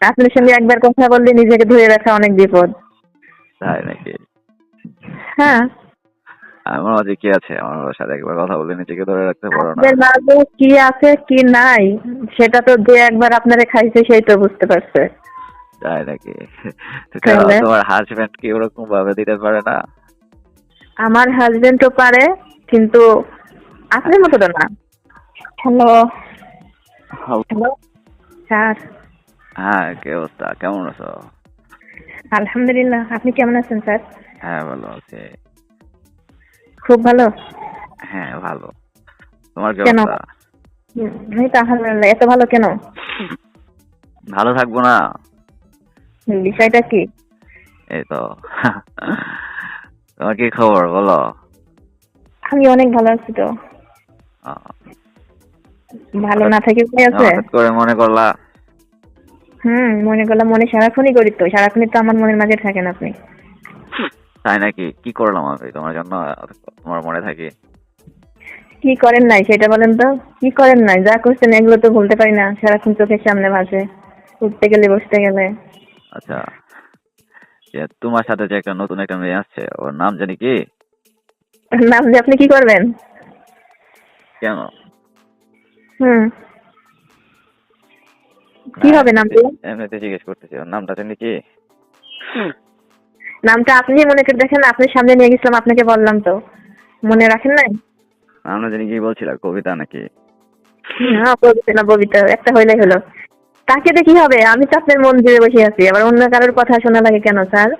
আপনার সঙ্গে একবার কথা বললে নিজেকে ধরে রাখা অনেক বিপদ। তাই নাকি? হ্যাঁ। আমার মাঝে কি আছে? আমার সাথে একবার কথা বলে নিজেকে ধরে রাখতে পারো না। আপনার মাঝে কি আছে কি নাই সেটা তো যে একবার আপনারে খাইছে সেই তো বুঝতে পারছে। তাই নাকি? তোমার হাজবেন্ড কি ওরকম ভাবে দিতে পারে না? আমার হাজবেন্ড তো পারে কিন্তু আপনার মতো না। হ্যালো। হ্যালো। স্যার। হ্যাঁ কি অবস্থা? কেমন আছো? আলহামদুলিল্লাহ আপনি কেমন আছেন স্যার? হ্যাঁ ভালো আছি। খুব ভালো? হ্যাঁ ভালো। তোমার কি কেন? অবস্থা? এই তো আলহামদুলিল্লাহ এত ভালো কেন? ভালো থাকব না। বিষয়টা কি? এই তো। তোমার কি খবর বলো? আমি অনেক ভালো আছি তো। ভালো না থেকে কি আছে? করে মনে করলা হুম মনে করলাম মনে সারাক্ষণই করি তো সারাক্ষণই তো আমার মনের মাঝে থাকেন আপনি। তাই নাকি? কি করলাম আমি? তোমার জন্য তোমার মনে থাকে? কি করেন নাই সেটা বলেন তো? কি করেন নাই? যা করছেন এগুলো তো ভুলতে পারি না সারাক্ষণ চোখের সামনে ভাসে উঠতে গেলে বসতে গেলে। আচ্ছা যে তোমার সাথে যে একটা নতুন একটা মেয়ে আসছে ওর নাম জানি কি? নাম যে আপনি কি করবেন? কেন? হুম। কি হবে নাম দিয়ে? এমনিতে জিজ্ঞেস করতেছি ওর নামটা জানি কি? নামটা আপনি মনে করে দেখেন আপনার সামনে নিয়ে গেছিলাম আপনাকে বললাম তো। মনে রাখেন নাই? নামটা জানি কি বলছিলা কবিতা নাকি? হ্যাঁ ববিতা না ববিতা একটা হইলেই হলো। তাকে কি হবে আমি তো আপনার মন জুড়ে বসে আছি আবার অন্য কারোর কথা শোনা লাগে কেন স্যার?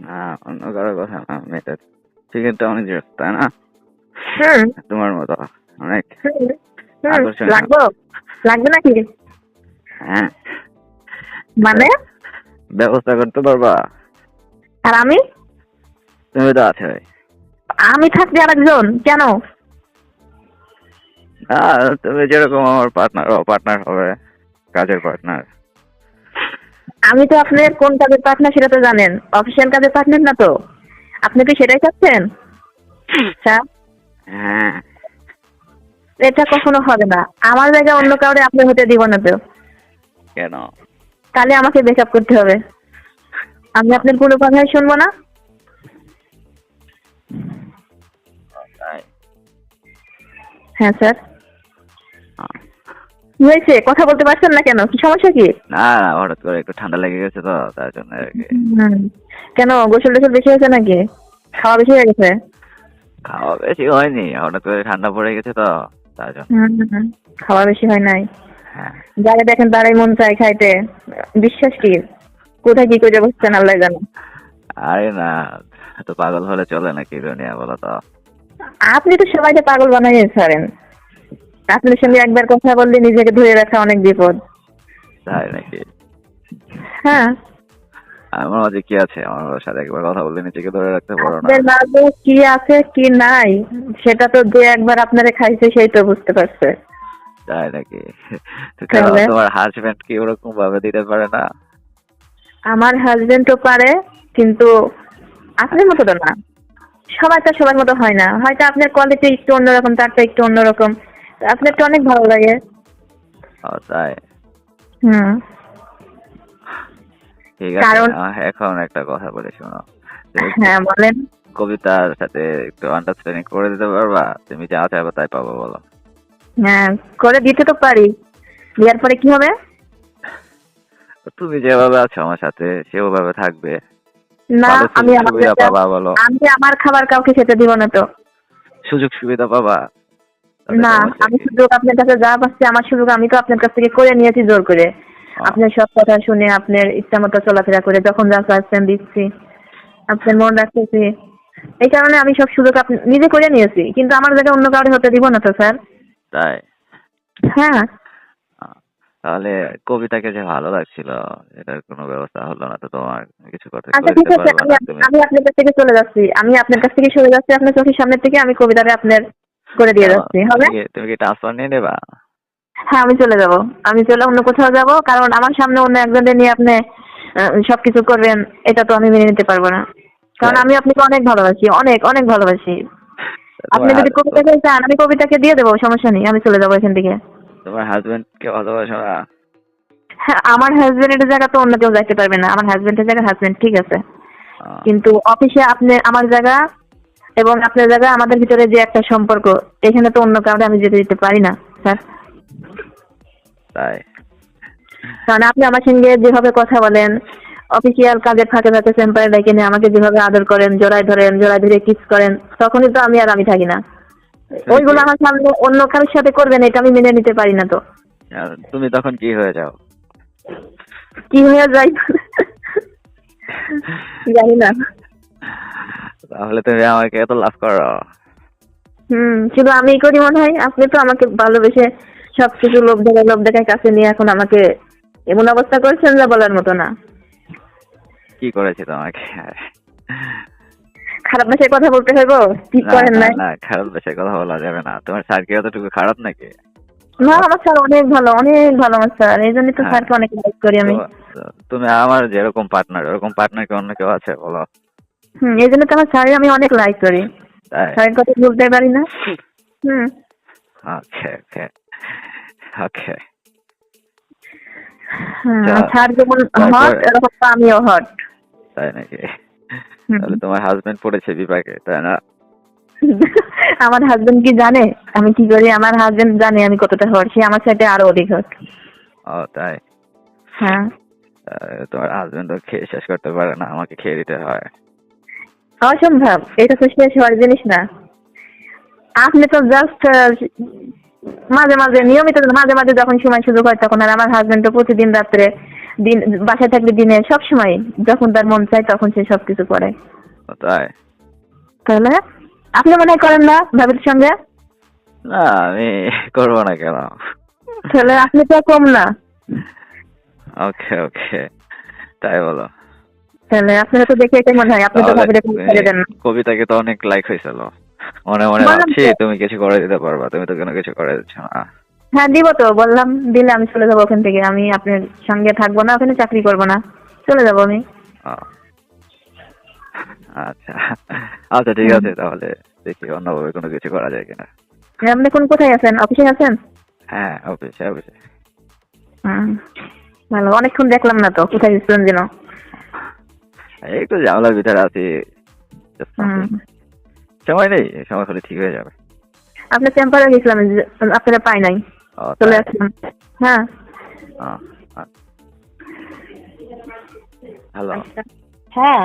না অন্য কারোর কথা না মেয়েটা চিকেনটা অনেক জোর, তাই না? তোমার মতো অনেক। লাগবে নাকি? হ্যাঁ। মানে? ব্যবস্থা করতে পারবা? আর আমি? তুমি তো আছে আমি থাকতে আরেকজন কেন? তুমি যেরকম আমার পার্টনার পার্টনার হবে কাজের পার্টনার আমি তো আপনার কোন কাজের পার্টনার সেটা তো জানেন। অফিসিয়াল কাজের পার্টনার না তো? আপনি কি সেটাই চাচ্ছেন? হ্যাঁ। এটা কখনো হবে না। আমার জায়গায় অন্য কাউরে আপনি হতে দিব না তো। কেন? তাহলে আমাকে বেকআপ করতে হবে। আমি আপনার কোনো কথাই শুনব না। হ্যাঁ স্যার। কি হয়েছে? কথা বলতে পারছেন না কেন? কি সমস্যা কি? না না হঠাৎ করে একটু ঠান্ডা লেগে গেছে তো তার জন্য আর কি। কেন গোসল টোসল বেশি হয়েছে নাকি? খাওয়া বেশি হয়ে গেছে? খাওয়া বেশি হয়নি হঠাৎ করে ঠান্ডা পড়ে গেছে তো তার জন্য। খাওয়া বেশি হয় নাই। যারা দেখেন তারাই মন চায় খাইতে বিশ্বাস কি? কোথায় কি করে বসছেন আল্লাহ জানে। আরে না এত পাগল হলে চলে নাকি দুনিয়া বলো তো। আপনি তো সবাইকে পাগল বানাইয়ে ছাড়েন। আপনার সঙ্গে একবার কথা বললে নিজেকে ধরে রাখা অনেক বিপদ। তাই নাকি? হ্যাঁ। আমার মাঝে কি আছে? আমার সাথে একবার কথা বললে নিজেকে ধরে রাখতে পারো না। আপনার মাঝে কি আছে কি নাই সেটা তো যে একবার আপনারে খাইছে সেই তো বুঝতে পারছে। তাই নাকি? তোমার হাজবেন্ড কি ওরকম ভাবে দিতে পারে না? আমার হাজবেন্ডও পারে কিন্তু আপনার মতো তো না। সবাই তো সবার মতো হয় না। হয়তো আপনার কোয়ালিটি একটু অন্যরকম তারটা একটু অন্যরকম। আপনারটা অনেক ভালো লাগে। তাই? হুম। ঠিক আছে কারণ- এখন একটা কথা বলে শোনো। হ্যাঁ বলেন। কবিতার সাথে একটু আন্ডারস্ট্যান্ডিং করে দিতে পারবা? তুমি যা চাইবে তাই পাবো বলো। হ্যাঁ করে দিতে তো পারি। বিয়ার পরে কি হবে? তুমি যেভাবে আছো আমার সাথে সেভাবে থাকবে। না আমি পাবা বলো। আমি আমার খাবার কাউকে খেতে দিব না তো। সুযোগ সুবিধা পাবা? না আমি? সুযোগ আপনার কাছে যা পাচ্ছি আমার সুযোগ আমি তো আপনার কাছ থেকে করে নিয়েছি জোর করে। আপনার সব কথা শুনে আপনার ইচ্ছা মতো চলাফেরা করে যখন যা চাচ্ছেন দিচ্ছি। আপনার মন রাখতেছি। এই কারণে আমি সব সুযোগ নিজে করে নিয়েছি। কিন্তু আমার জায়গায় অন্য কাউরে হতে দিব না তো স্যার। তাই? হ্যাঁ। তাহলে কবিতাকে যে ভালো লাগছিল এটার কোনো ব্যবস্থা হলো না তো তোমার? কিছু করতে আচ্ছা ঠিক আছে আমি আমি আপনার কাছ থেকে চলে যাচ্ছি। আমি আপনার কাছ থেকে সরে যাচ্ছি আপনার চোখের সামনের থেকে আমি কবিতাটা আপনার করে দিয়ে যাচ্ছি হবে? তুমি কি- ট্রান্সফার নিয়ে নেবা? হ্যাঁ আমি চলে যাব। আমি চলে অন্য কোথাও যাব কারণ আমার সামনে অন্য একজনের নিয়ে আপনি সবকিছু করবেন এটা তো আমি মেনে নিতে পারব না। কারণ আমি আপনাকে অনেক ভালোবাসি অনেক অনেক ভালোবাসি। আপনি যদি কবিতাকে চান আমি কবিতাকে দিয়ে দেবো সমস্যা নেই আমি চলে যাব এখান থেকে। তোমার হাজবেন্ড কে ভালোবাসো না। হ্যাঁ আমার হাজবেন্ডের জায়গা তো অন্য কেউ যাইতে পারবে না আমার হাজবেন্ডের জায়গা হাজবেন্ড ঠিক আছে। কিন্তু অফিসে আপনি আমার জায়গা এবং আপনার জায়গা আমাদের ভিতরে যে একটা সম্পর্ক এখানে তো অন্য কাউকে আমি যেতে দিতে পারি না স্যার। তাই। কারণ আপনি আমার সঙ্গে যেভাবে কথা বলেন অফিসিয়াল কাজের ফাঁকে ফাঁকে সেম্পারে ডেকে নিয়ে আমাকে যেভাবে আদর করেন জড়াই ধরেন জড়াই ধরে কিস করেন তখনই তো আমি আর আমি থাকি না। ওইগুলো আমার সামনে অন্য কারোর সাথে করবেন এটা আমি মেনে নিতে পারি না তো। তুমি তখন কি হয়ে যাও? কি হয়ে যায়? জানি না। তাহলে তুমি আমাকে এত লাভ করো। হুম শুধু আমিই করি মনে হয় আপনি তো আমাকে ভালোবেসে সবকিছু লোভ দেখায় লোভ দেখায় কাছে নিয়ে এখন আমাকে এমন অবস্থা করছেন যা বলার মতো না। কি করেছি তোমাকে? খারাপ ভাষায় কথা বলতে হইব? না, করেন না, না খারাপ বেশি কথা বলা যাবে না। তোমার স্যার কি এতটুকু খারাপ নাকি? না আমার স্যার অনেক ভালো অনেক ভালো আমার স্যার এই জন্যই তো। স্যারকে অনেক লাইক করি আমি। তুমি আমার যেরকম পার্টনার এরকম পার্টনার কি অন্য কেউ আছে বলো। হুম এই জন্য তো আমার স্যারের আমি অনেক লাইক করি। স্যারের কথা বলতে পারি না। হুম। ওকে ওকে ওকে স্যার যেমন হট এরকম আমিও হট তাই নাকি? তাহলে তোমার হাজবেন্ড পড়েছে বিপাকে তাই না? আমার হাজবেন্ড কি জানে? আমি কি করি? আমার হাজবেন্ড জানে আমি কতটা হট সে আমার সাথে আরও অধিক হট। ও তাই? হ্যাঁ। তোমার হাজবেন্ড তো খেয়ে শেষ করতে পারে না আমাকে খেয়ে দিতে হয়। অসম্ভব এটা তো শেষ হওয়ার জিনিস না। আপনি তো জাস্ট মাঝে মাঝে নিয়মিত মাঝে মাঝে যখন সময় সুযোগ হয় তখন আর আমার হাজবেন্ড তো প্রতিদিন রাত্রে দিন বাসায় থাকলে দিনে সব সময় যখন তার মন চায় তখন সে সবকিছু করে। তাই? তাহলে আপনি মনে করেন না ভাবির সঙ্গে? না আমি করব না কেন? তাহলে আপনি তো কম না। ওকে ওকে তাই বলো। তাহলে আপনারা তো দেখে এটাই মনে হয় আপনি তো ভাবিরে তুমি ছেড়ে দেন কবিতাকে তো অনেক লাইক হয়েছিল। মনে মনে ভাবছি তুমি কিছু করে দিতে পারবা তুমি তো কোনো কিছু করে দিচ্ছ না। হ্যাঁ দিব তো। বললাম দিলে আমি চলে যাব ওখান থেকে। আমি আপনার সঙ্গে থাকব না ওখানে চাকরি করব না। চলে যাব আমি। আচ্ছা। আচ্ছা ঠিক আছে তাহলে দেখি অন্যভাবে কোনো কিছু করা যায় কিনা। আপনি কোন কোথায় আছেন? অফিসে আছেন? হ্যাঁ অফিসে অফিসে। ভালো। অনেকক্ষণ দেখলাম না তো কোথায় গেছিলেন যেন। এই তো ঝামেলার ভিতরে আছি. সময় নেই সময় হলে ঠিক হয়ে যাবে। আপনি চেম্বারে গেছিলাম আপনারা পাই নাই। চলে? আসলাম হ্যাঁ। হ্যালো হ্যাঁ